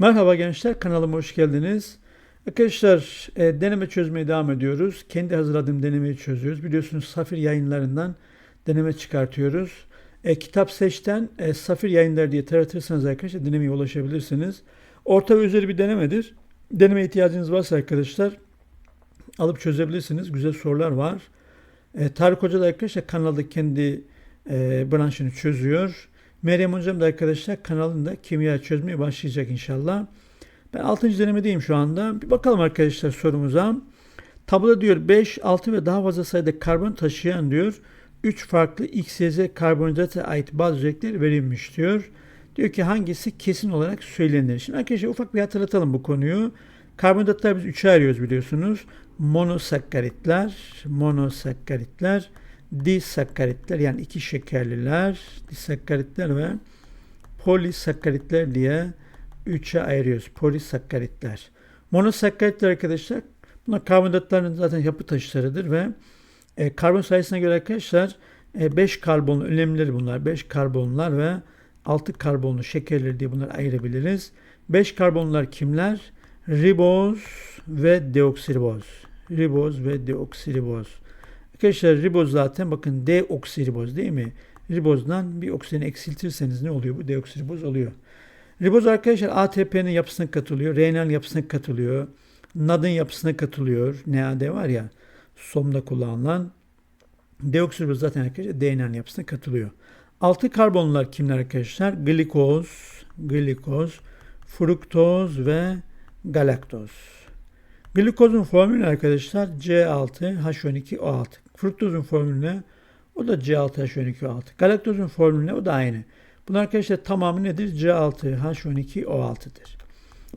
Merhaba gençler, kanalıma hoş geldiniz. Arkadaşlar, e, deneme çözmeye devam ediyoruz. Kendi hazırladığım denemeyi çözüyoruz. Biliyorsunuz Safir yayınlarından deneme çıkartıyoruz. E, kitap seçten e, Safir yayınları diye taratırsanız arkadaşlar denemeye ulaşabilirsiniz. Orta ve üzeri bir denemedir. Deneme ihtiyacınız varsa arkadaşlar alıp çözebilirsiniz. Güzel sorular var. E, Tarık Hoca da arkadaşlar kanalda kendi e, branşını çözüyor. Meryem Hocam da arkadaşlar kanalında kimya çözmeye başlayacak inşallah. Ben 6. denemedeyim şu anda. Bir bakalım arkadaşlar sorumuza. Tabloda diyor 5, 6 ve daha fazla sayıda karbon taşıyan diyor 3 farklı X, Y, Z karbonhidrata ait bazı özellikler verilmiş diyor. Diyor ki hangisi kesin olarak söylenir. Şimdi arkadaşlar ufak bir hatırlatalım bu konuyu. Karbonhidratlar biz 3'e ayırıyoruz biliyorsunuz. Monosakkaritler, monosakkaritler, disakkaritler yani iki şekerliler, disakkaritler ve polisakkaritler diye üçe ayırıyoruz. Polisakkaritler. Monosakkaritler arkadaşlar bunlar karbonhidratların zaten yapı taşlarıdır ve e, karbon sayısına göre arkadaşlar 5 e, karbonlu önemlileri bunlar. 5 karbonlar ve 6 karbonlu şekerleri diye bunları ayırabiliriz. 5 karbonlar kimler? Riboz ve deoksiriboz. Riboz ve deoksiriboz. Arkadaşlar riboz zaten bakın deoksiriboz değil mi? Ribozdan bir oksijeni eksiltirseniz ne oluyor? Bu deoksiriboz oluyor. Riboz arkadaşlar ATP'nin yapısına katılıyor. RNA'nın yapısına katılıyor. NAD'ın yapısına katılıyor. NAD var ya somda kullanılan. Deoksiriboz zaten arkadaşlar DNA'nın yapısına katılıyor. Altı karbonlar kimler arkadaşlar? Glikoz, glikoz, fruktoz ve galaktoz. Glikozun formülü arkadaşlar C6H12O6. Fruktozun formülü ne? O da C6H12O6. Galaktozun formülü ne? O da aynı. Bunlar arkadaşlar tamamı nedir? C6H12O6'dır.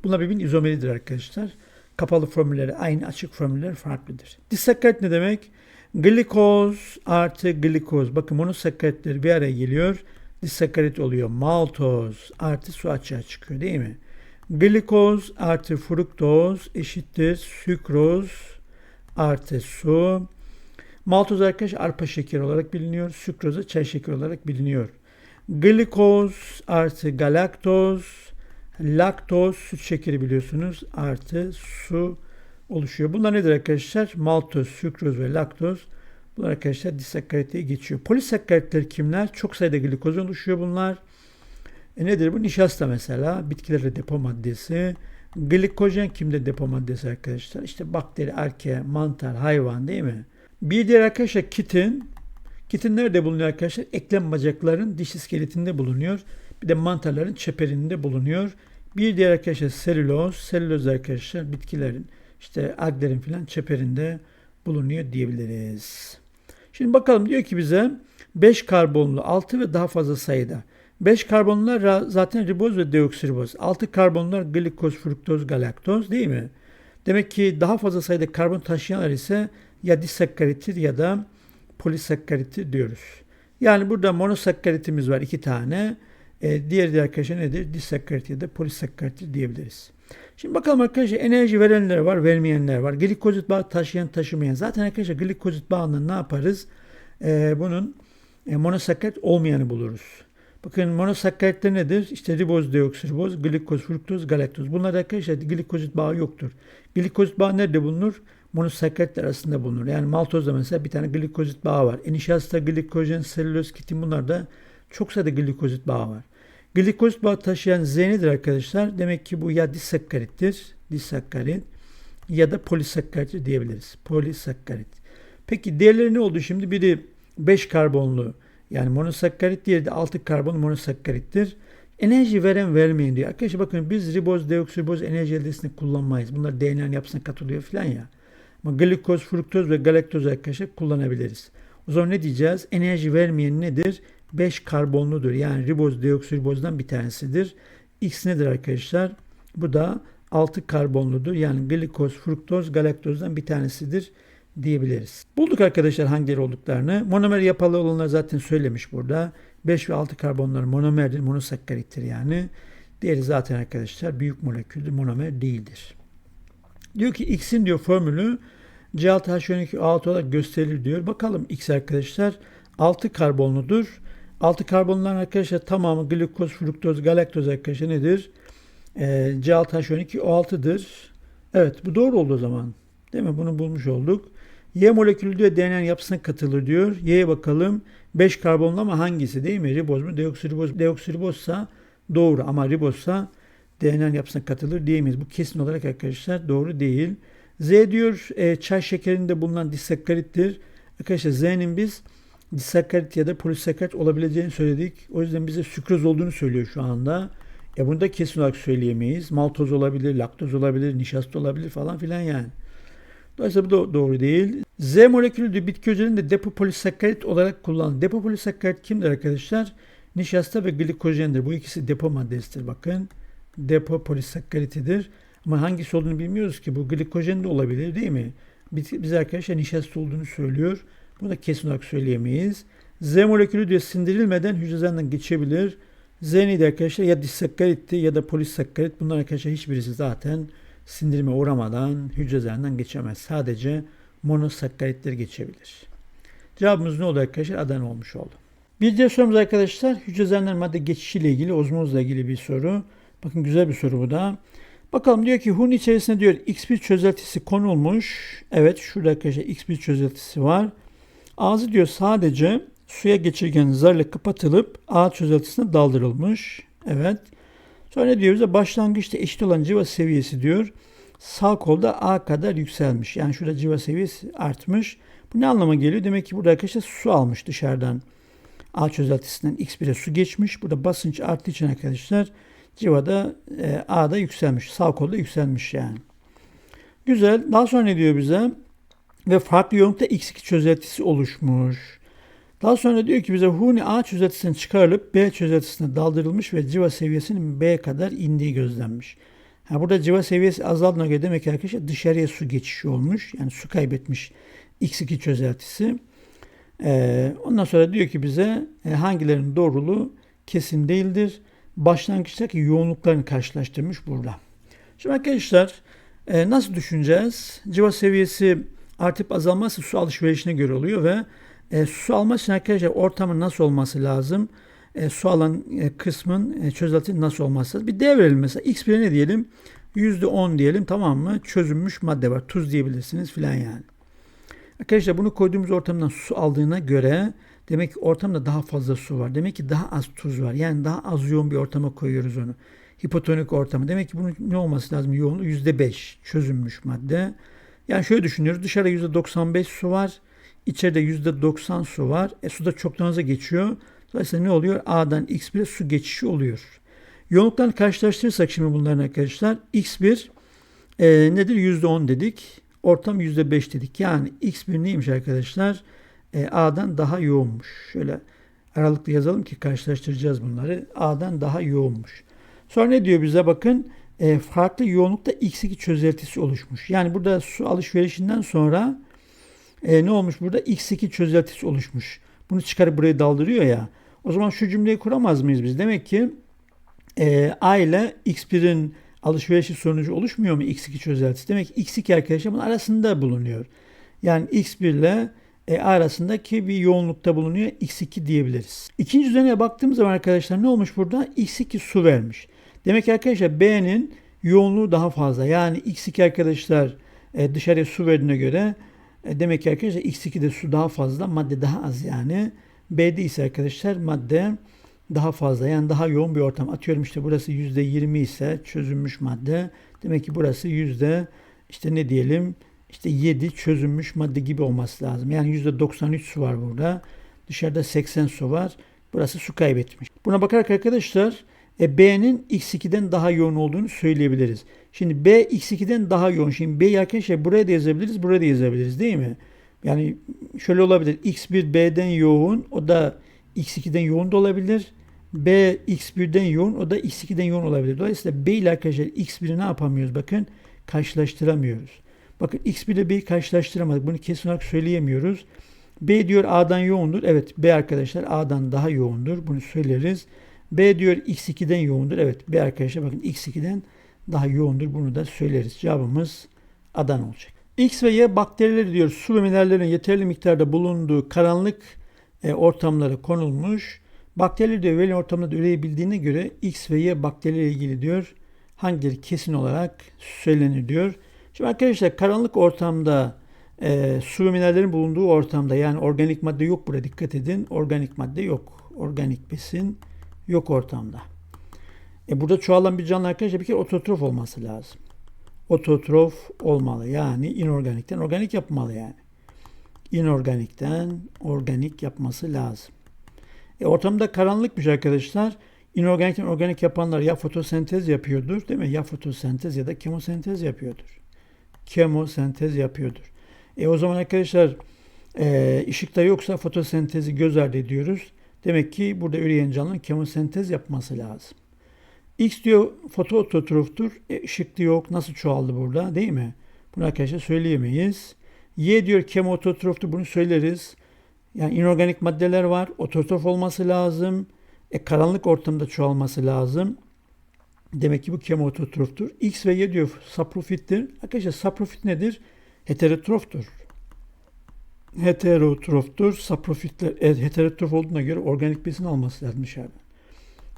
Bunlar birbirinin izomeridir arkadaşlar. Kapalı formülleri aynı, açık formüller farklıdır. Disakkarit ne demek? Glikoz artı glikoz. Bakın monosakkaritler bir araya geliyor. Disakkarit oluyor. Maltoz artı su açığa çıkıyor değil mi? Glikoz artı fruktoz eşittir sükroz artı su. Maltoz arkadaş arpa şekeri olarak biliniyor. Sükroz da çay şekeri olarak biliniyor. Glikoz artı galaktoz, laktoz süt şekeri biliyorsunuz artı su oluşuyor. Bunlar nedir arkadaşlar? Maltoz, sükroz ve laktoz. Bunlar arkadaşlar disakkarit geçiyor. Polisakkaritler kimler? Çok sayıda glikoz oluşuyor bunlar. E nedir bu? Nişasta mesela. Bitkilerde depo maddesi. Glikojen kimde depo maddesi arkadaşlar? İşte bakteri, arke, mantar, hayvan değil mi? Bir diğer arkadaşlar kitin. Kitin nerede bulunuyor arkadaşlar? Eklem bacakların diş iskeletinde bulunuyor. Bir de mantarların çeperinde bulunuyor. Bir diğer arkadaşlar selüloz. Selüloz arkadaşlar bitkilerin işte aglerin filan çeperinde bulunuyor diyebiliriz. Şimdi bakalım diyor ki bize 5 karbonlu 6 ve daha fazla sayıda 5 karbonlar zaten riboz ve deoksiriboz. 6 karbonlar glikoz, fruktoz, galaktoz değil mi? Demek ki daha fazla sayıda karbon taşıyanlar ise ya disakkarittir ya da polisakkarittir diyoruz. Yani burada monosakkaritimiz var iki tane. E, diğer de arkadaşlar nedir? Disakkarit ya da polisakkarittir diyebiliriz. Şimdi bakalım arkadaşlar enerji verenler var, vermeyenler var. Glikozit bağı taşıyan, taşımayan. Zaten arkadaşlar glikozit bağından ne yaparız? E, bunun e, monosakkarit olmayanı buluruz. Bakın monosakkaritler nedir? İşte riboz, deoksiriboz, glikoz, fruktoz, galaktoz. Bunlar arkadaşlar glikozit bağı yoktur. Glikozit bağı nerede bulunur? Monosakkaritler arasında bulunur. Yani maltozda mesela bir tane glikozit bağı var. Enişasta, glikojen, selüloz, kitin bunlarda çok sayıda glikozit bağı var. Glikozit bağı taşıyan Z nedir arkadaşlar? Demek ki bu ya disakkarittir, disakkarit ya da polisakkarit diyebiliriz. Polisakkarit. Peki diğerleri ne oldu şimdi? Biri 5 karbonlu yani monosakkarit diğeri de 6 karbon monosakkarittir. Enerji veren vermeyin diyor. Arkadaşlar bakın biz riboz, deoksiriboz enerji eldesini kullanmayız. Bunlar DNA'nın yapısına katılıyor falan ya. Ama glikoz, fruktoz ve galaktoz arkadaşlar kullanabiliriz. O zaman ne diyeceğiz? Enerji vermeyen nedir? 5 karbonludur. Yani riboz, deoksiribozdan bir tanesidir. X nedir arkadaşlar? Bu da 6 karbonludur. Yani glikoz, fruktoz, galaktozdan bir tanesidir diyebiliriz. Bulduk arkadaşlar hangileri olduklarını. Monomer yapalı olanlar zaten söylemiş burada. 5 ve 6 karbonlar monomerdir, monosakkarittir yani. Diğeri zaten arkadaşlar büyük moleküldür, monomer değildir. Diyor ki X'in diyor formülü C6H12O6 olarak gösterilir diyor. Bakalım X arkadaşlar 6 karbonludur. 6 karbonların arkadaşlar tamamı glikoz, fruktoz, galaktoz arkadaşlar nedir? E, C6H12 O6'dır. Evet bu doğru oldu o zaman. Değil mi? Bunu bulmuş olduk. Y molekülü diyor DNA'nın yapısına katılır diyor. Y'ye bakalım. 5 karbonlu ama hangisi değil mi? Riboz mu? Deoksiriboz. Deoksiribozsa doğru ama ribozsa DNA'nın yapısına katılır diyemeyiz. Bu kesin olarak arkadaşlar doğru değil. Z diyor e, çay şekerinde bulunan disakkarittir. Arkadaşlar Z'nin biz disakkarit ya da polisakkarit olabileceğini söyledik. O yüzden bize sükroz olduğunu söylüyor şu anda. E bunu da kesin olarak söyleyemeyiz. Maltoz olabilir, laktoz olabilir, nişasta olabilir falan filan yani. Dolayısıyla bu da doğru değil. Z molekülü de bitki özelinde depopolisakkarit olarak kullanılır. Depopolisakkarit kimdir arkadaşlar? Nişasta ve glikojendir. Bu ikisi depo maddesidir bakın. Depopolisakkaritidir. Ama hangisi olduğunu bilmiyoruz ki. Bu glikojen de olabilir değil mi? Biz arkadaşlar nişasta olduğunu söylüyor. Bunu da kesin olarak söyleyemeyiz. Z molekülü diyor sindirilmeden hücreden geçebilir. Z neydi arkadaşlar? Ya disakkaritti ya da polisakkarit. Bunlar arkadaşlar hiçbirisi zaten sindirime uğramadan hücre geçemez. Sadece monosakkaritler geçebilir. Cevabımız ne oldu arkadaşlar? Adana olmuş oldu. Bir diğer sorumuz arkadaşlar hücre üzerinden madde geçişiyle ilgili, ozmozla ilgili bir soru. Bakın güzel bir soru bu da. Bakalım diyor ki Hun içerisinde diyor X1 çözeltisi konulmuş. Evet şurada arkadaşlar X1 çözeltisi var. Ağzı diyor sadece suya geçirgen zarla kapatılıp A çözeltisine daldırılmış. Evet. Sonra ne diyor bize? Başlangıçta eşit olan civa seviyesi diyor. Sağ kolda A kadar yükselmiş. Yani şurada civa seviyesi artmış. Bu ne anlama geliyor? Demek ki burada arkadaşlar su almış dışarıdan. A çözeltisinden X1'e su geçmiş. Burada basınç arttığı için arkadaşlar civada e, A'da yükselmiş. Sağ kolda yükselmiş yani. Güzel. Daha sonra ne diyor bize? Ve farklı yoğunlukta X2 çözeltisi oluşmuş. Daha sonra diyor ki bize Huni A çözeltisinden çıkarılıp B çözeltisine daldırılmış ve civa seviyesinin B kadar indiği gözlenmiş. Ha burada civa seviyesi azaldığına göre demek ki arkadaşlar dışarıya su geçişi olmuş. Yani su kaybetmiş X2 çözeltisi. Ee, ondan sonra diyor ki bize e, hangilerinin doğruluğu kesin değildir. Başlangıçtaki yoğunluklarını karşılaştırmış burada. Şimdi arkadaşlar e, nasıl düşüneceğiz? Civa seviyesi artıp azalması su alışverişine göre oluyor ve e, su almak için arkadaşlar ortamın nasıl olması lazım? E, su alan e, kısmın e, çözeltinin nasıl olması lazım? Bir değer verelim mesela. X1'e ne diyelim? %10 diyelim tamam mı? Çözünmüş madde var. Tuz diyebilirsiniz filan yani. Arkadaşlar bunu koyduğumuz ortamdan su aldığına göre demek ki ortamda daha fazla su var. Demek ki daha az tuz var. Yani daha az yoğun bir ortama koyuyoruz onu. Hipotonik ortamı. Demek ki bunun ne olması lazım? Yoğunluğu %5 çözünmüş madde. Yani şöyle düşünüyoruz. Dışarıda %95 su var. İçeride %90 su var. E, su da çoktan hızlı geçiyor. Dolayısıyla ne oluyor? A'dan X1'e su geçişi oluyor. Yoğunluklarını karşılaştırırsak şimdi bunların arkadaşlar X1 e, nedir? %10 dedik. Ortam %5 dedik. Yani X1 neymiş arkadaşlar? E, A'dan daha yoğunmuş. Şöyle aralıklı yazalım ki karşılaştıracağız bunları. A'dan daha yoğunmuş. Sonra ne diyor bize bakın? E, farklı yoğunlukta X2 çözeltisi oluşmuş. Yani burada su alışverişinden sonra e, ne olmuş burada? X2 çözeltisi oluşmuş. Bunu çıkarıp buraya daldırıyor ya. O zaman şu cümleyi kuramaz mıyız biz? Demek ki e, A ile X1'in alışverişi sonucu oluşmuyor mu X2 çözeltisi? Demek ki X2 arkadaşlar bunun arasında bulunuyor. Yani X1 ile e, arasındaki bir yoğunlukta bulunuyor. X2 diyebiliriz. İkinci düzeneye baktığımız zaman arkadaşlar ne olmuş burada? X2 su vermiş. Demek ki arkadaşlar B'nin yoğunluğu daha fazla. Yani X2 arkadaşlar e, dışarıya su verdiğine göre e, demek ki arkadaşlar X2'de su daha fazla, madde daha az yani. B'de ise arkadaşlar madde daha fazla yani daha yoğun bir ortam. Atıyorum işte burası %20 ise çözünmüş madde. Demek ki burası yüzde işte ne diyelim işte 7 çözünmüş madde gibi olması lazım. Yani %93 su var burada. Dışarıda 80 su var. Burası su kaybetmiş. Buna bakarak arkadaşlar e, B'nin X2'den daha yoğun olduğunu söyleyebiliriz. Şimdi B X2'den daha yoğun. Şimdi B'yi arkadaşlar buraya da yazabiliriz, buraya da yazabiliriz değil mi? Yani şöyle olabilir. X1 B'den yoğun, o da X2'den yoğun da olabilir. B X1'den yoğun, o da X2'den yoğun olabilir. Dolayısıyla B ile arkadaşlar X1'i ne yapamıyoruz? Bakın karşılaştıramıyoruz. Bakın X1 ile B'yi karşılaştıramadık. Bunu kesin olarak söyleyemiyoruz. B diyor A'dan yoğundur. Evet B arkadaşlar A'dan daha yoğundur. Bunu söyleriz. B diyor X2'den yoğundur. Evet B arkadaşlar bakın X2'den daha yoğundur. Bunu da söyleriz. Cevabımız Adana olacak. X ve Y bakterileri diyor su ve minerallerin yeterli miktarda bulunduğu karanlık e, ortamlara konulmuş. Bakteriler diyor veri ortamında üreyebildiğine göre X ve Y bakterileri ilgili diyor hangileri kesin olarak söylenir diyor. Şimdi arkadaşlar karanlık ortamda e, su minerallerin bulunduğu ortamda yani organik madde yok burada dikkat edin. Organik madde yok. Organik besin yok ortamda. E burada çoğalan bir canlı arkadaşlar bir kere ototrof olması lazım. Ototrof olmalı. Yani inorganikten organik yapmalı yani. İnorganikten organik yapması lazım. E ortamda karanlıkmış arkadaşlar. İnorganikten organik yapanlar ya fotosentez yapıyordur değil mi? Ya fotosentez ya da kemosentez yapıyordur. Kemosentez yapıyordur. E o zaman arkadaşlar e, ışıkta yoksa fotosentezi göz ardı ediyoruz. Demek ki burada üreyen canlının kemosentez yapması lazım. X diyor fotoototroftur. E, ışık diyor yok. Nasıl çoğaldı burada değil mi? Bunu arkadaşlar söyleyemeyiz. Y diyor kemototroftur. Bunu söyleriz. Yani inorganik maddeler var. Ototrof olması lazım. E, karanlık ortamda çoğalması lazım. Demek ki bu kemototroftur. X ve Y diyor saprofittir. Arkadaşlar saprofit nedir? Heterotroftur. Heterotroftur. Saprofitler evet, heterotrof olduğuna göre organik besin alması lazım dışarıdan.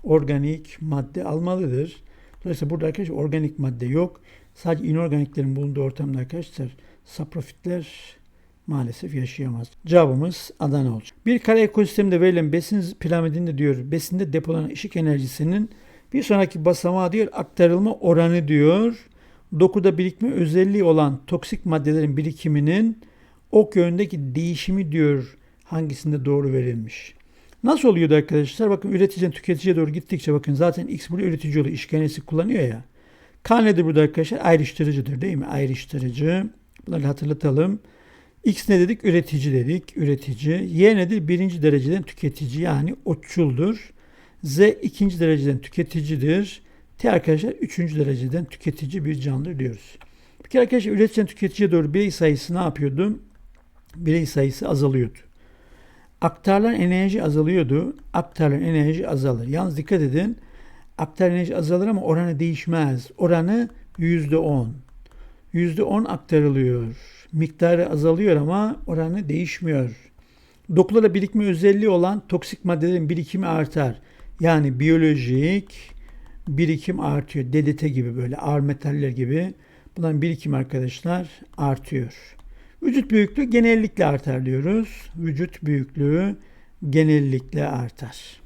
Organik madde almalıdır. Dolayısıyla burada arkadaşlar organik madde yok. Sadece inorganiklerin bulunduğu ortamda arkadaşlar saprofitler maalesef yaşayamaz. Cevabımız Adana olacak. Bir kare ekosistemde verilen besin piramidinde diyor besinde depolanan ışık enerjisinin bir sonraki basamağa diyor aktarılma oranı diyor. Dokuda birikme özelliği olan toksik maddelerin birikiminin ok yönündeki değişimi diyor hangisinde doğru verilmiş. Nasıl oluyordu arkadaşlar? Bakın üreticiden tüketiciye doğru gittikçe bakın zaten X burada üretici oluyor. İşkenesi kullanıyor ya. K nedir burada arkadaşlar? Ayrıştırıcıdır değil mi? Ayrıştırıcı. Bunları hatırlatalım. X ne dedik? Üretici dedik. Üretici. Y nedir? Birinci dereceden tüketici yani otçuldur. Z ikinci dereceden tüketicidir. T arkadaşlar üçüncü dereceden tüketici bir canlıdır diyoruz. Kere arkadaşlar üreticiden tüketiciye doğru birey sayısı ne yapıyordu? Birey sayısı azalıyordu. Aktarılan enerji azalıyordu. Aktarılan enerji azalır. Yalnız dikkat edin. Aktarılan enerji azalır ama oranı değişmez. Oranı %10. %10 aktarılıyor. Miktarı azalıyor ama oranı değişmiyor. Dokularda birikme özelliği olan toksik maddelerin birikimi artar. Yani biyolojik birikim artıyor. DDT gibi böyle ağır metaller gibi. Bunların birikim arkadaşlar artıyor. Vücut büyüklüğü genellikle artar diyoruz. Vücut büyüklüğü genellikle artar.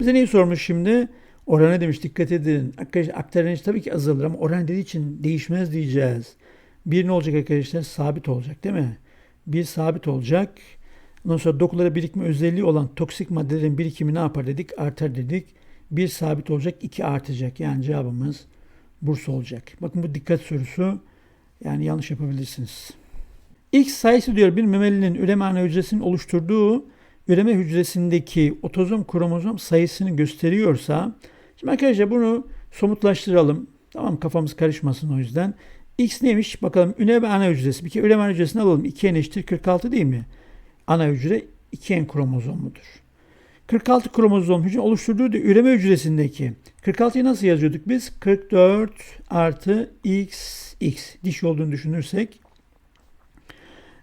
Bize neyi sormuş şimdi? Oranı demiş dikkat edin. Arkadaşlar aktar tabii ki azalır ama oran dediği için değişmez diyeceğiz. Bir ne olacak arkadaşlar? Sabit olacak değil mi? Bir sabit olacak. Ondan sonra dokulara birikme özelliği olan toksik maddelerin birikimi ne yapar dedik? Artar dedik. Bir sabit olacak, iki artacak. Yani cevabımız Bursa olacak. Bakın bu dikkat sorusu. Yani yanlış yapabilirsiniz. X sayısı diyor bir memelinin üreme ana hücresinin oluşturduğu üreme hücresindeki otozom kromozom sayısını gösteriyorsa şimdi arkadaşlar bunu somutlaştıralım. Tamam kafamız karışmasın o yüzden. X neymiş? Bakalım üreme ana hücresi. Bir kere üreme ana hücresini alalım. 2N eşittir 46 değil mi? Ana hücre 2N kromozom mudur? 46 kromozom hücre oluşturduğu da üreme hücresindeki 46'yı nasıl yazıyorduk biz? 44 artı x x diş olduğunu düşünürsek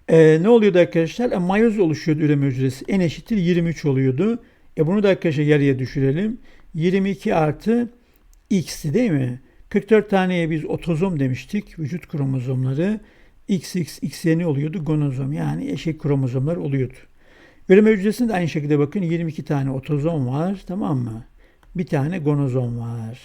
e, ne oluyordu arkadaşlar? E, mayoz oluşuyordu üreme hücresi. En eşittir 23 oluyordu. E bunu da arkadaşlar yarıya düşürelim. 22 artı x'ti değil mi? 44 taneye biz otozom demiştik. Vücut kromozomları. XX, XY ne oluyordu? Gonozom yani eşek kromozomlar oluyordu. Üreme hücresinde aynı şekilde bakın 22 tane otozom var. Tamam mı? Bir tane gonozom var.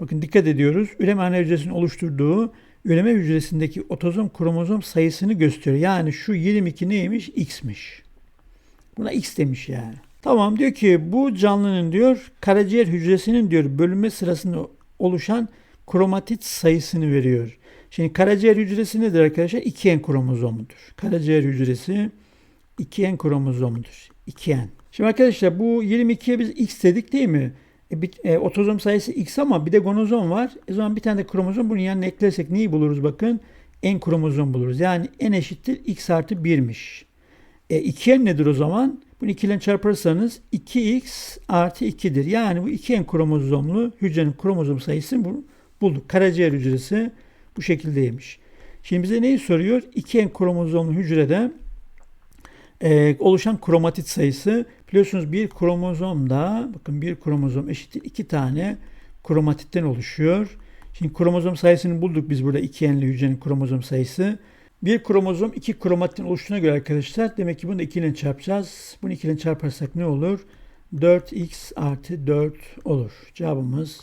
Bakın dikkat ediyoruz. Üreme hücresinin oluşturduğu üreme hücresindeki otozom kromozom sayısını gösteriyor. Yani şu 22 neymiş? X'miş. Buna X demiş yani. Tamam diyor ki bu canlının diyor karaciğer hücresinin diyor bölünme sırasında oluşan kromatit sayısını veriyor. Şimdi karaciğer hücresi nedir arkadaşlar? 2N kromozomudur. Karaciğer hücresi 2N kromozomudur. 2N. Şimdi arkadaşlar bu 22'ye biz X dedik değil mi? E, bir, e, otozom sayısı X ama bir de gonozom var. E, zaman bir tane de kromozom bunun yanına eklersek neyi buluruz bakın? N kromozom buluruz. Yani N eşittir X artı 1'miş. E, 2N nedir o zaman? Bunu 2 ile çarparsanız 2X artı 2'dir. Yani bu 2N kromozomlu hücrenin kromozom sayısını bulduk. Karaciğer hücresi bu şekildeymiş. Şimdi bize neyi soruyor? 2N kromozomlu hücrede e, oluşan kromatit sayısı biliyorsunuz bir kromozomda bakın bir kromozom eşittir iki tane kromatitten oluşuyor. Şimdi kromozom sayısını bulduk biz burada iki enli hücrenin kromozom sayısı. Bir kromozom iki kromatitten oluştuğuna göre arkadaşlar demek ki bunu da 2 ile çarpacağız. Bunu 2 ile çarparsak ne olur? 4x artı 4 olur. Cevabımız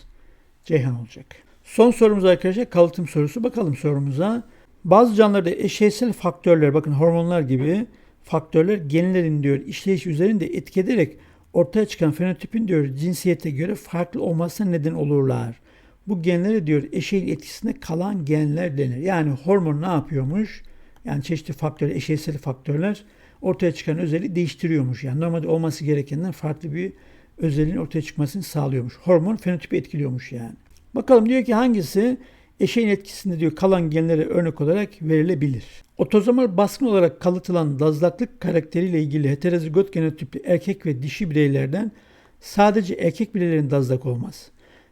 Ceyhan olacak. Son sorumuz arkadaşlar kalıtım sorusu. Bakalım sorumuza. Bazı canlılarda eşeysel faktörler bakın hormonlar gibi faktörler genlerin diyor işleyiş üzerinde etki ederek ortaya çıkan fenotipin diyor cinsiyete göre farklı olmasına neden olurlar. Bu genlere diyor eşeğin etkisinde kalan genler denir. Yani hormon ne yapıyormuş? Yani çeşitli faktörler, eşeysel faktörler ortaya çıkan özelliği değiştiriyormuş. Yani normalde olması gerekenden farklı bir özelliğin ortaya çıkmasını sağlıyormuş. Hormon fenotipi etkiliyormuş yani. Bakalım diyor ki hangisi eşeğin etkisinde diyor kalan genlere örnek olarak verilebilir. Otozomal baskın olarak kalıtılan dazlaklık karakteriyle ilgili heterozigot genotipli erkek ve dişi bireylerden sadece erkek bireylerin dazlak olmaz.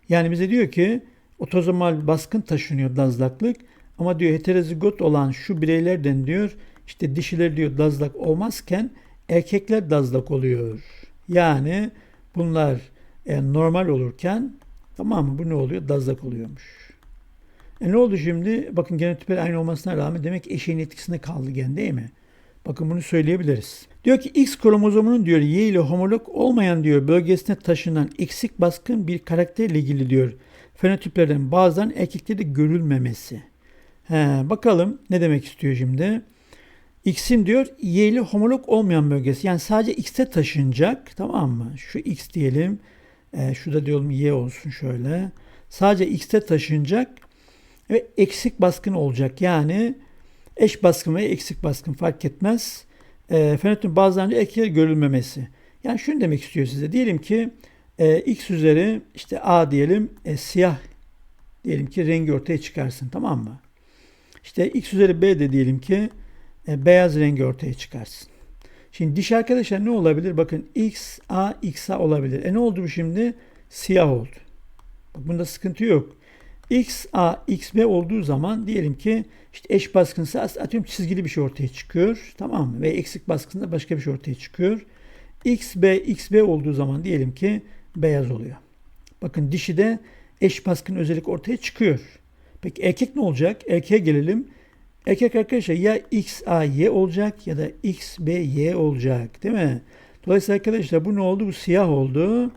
Yani bize diyor ki otozomal baskın taşınıyor dazlaklık ama diyor heterozigot olan şu bireylerden diyor işte dişiler diyor dazlak olmazken erkekler dazlak oluyor. Yani bunlar e, normal olurken tamam mı bu ne oluyor? Dazlak oluyormuş. E ne oldu şimdi? Bakın genotipler aynı olmasına rağmen demek eşeğin etkisinde kaldı gen değil mi? Bakın bunu söyleyebiliriz. Diyor ki X kromozomunun diyor Y ile homolog olmayan diyor bölgesine taşınan eksik baskın bir karakterle ilgili diyor fenotiplerden bazen erkeklerde görülmemesi. He, bakalım ne demek istiyor şimdi? X'in diyor Y ile homolog olmayan bölgesi. Yani sadece X'te taşınacak. Tamam mı? Şu X diyelim. E, şurada diyelim Y olsun şöyle. Sadece X'te taşınacak ve eksik baskın olacak. Yani eş baskın ve eksik baskın fark etmez. E, fenotipin bazılarında erkekler görülmemesi. Yani şunu demek istiyor size. Diyelim ki e, X üzeri işte A diyelim e, siyah diyelim ki rengi ortaya çıkarsın tamam mı? İşte X üzeri B de diyelim ki e, beyaz rengi ortaya çıkarsın. Şimdi diş arkadaşlar ne olabilir? Bakın X, A, X, A olabilir. E ne oldu bu şimdi? Siyah oldu. Bak bunda sıkıntı yok. X, A, X, B olduğu zaman diyelim ki işte eş baskınsa atıyorum çizgili bir şey ortaya çıkıyor. Tamam mı? Ve eksik baskında başka bir şey ortaya çıkıyor. X, B, X, B olduğu zaman diyelim ki beyaz oluyor. Bakın dişi de eş baskın özellik ortaya çıkıyor. Peki erkek ne olacak? Erkeğe gelelim. Erkek arkadaşlar ya X, A, Y olacak ya da X, B, Y olacak. Değil mi? Dolayısıyla arkadaşlar bu ne oldu? Bu siyah oldu.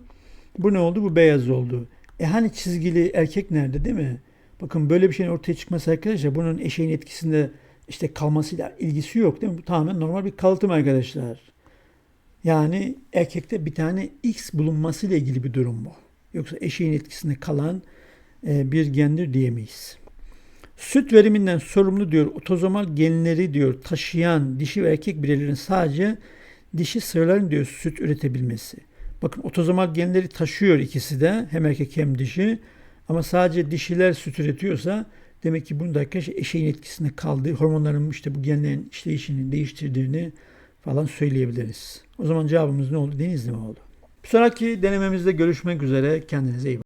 Bu ne oldu? Bu beyaz oldu. E hani çizgili erkek nerede değil mi? Bakın böyle bir şeyin ortaya çıkması arkadaşlar bunun eşeğin etkisinde işte kalmasıyla ilgisi yok değil mi? Bu tamamen normal bir kalıtım arkadaşlar. Yani erkekte bir tane X bulunmasıyla ilgili bir durum bu. Yoksa eşeğin etkisinde kalan e, bir gendir diyemeyiz. Süt veriminden sorumlu diyor otozomal genleri diyor taşıyan dişi ve erkek bireylerin sadece dişi sığırların diyor süt üretebilmesi. Bakın otozomal genleri taşıyor ikisi de hem erkek hem dişi ama sadece dişiler süt üretiyorsa demek ki bunda arkadaşlar eşeğin etkisinde kaldığı hormonların işte bu genlerin işleyişini değiştirdiğini falan söyleyebiliriz. O zaman cevabımız ne oldu? Denizli mi oldu? Bir sonraki denememizde görüşmek üzere. Kendinize iyi bakın.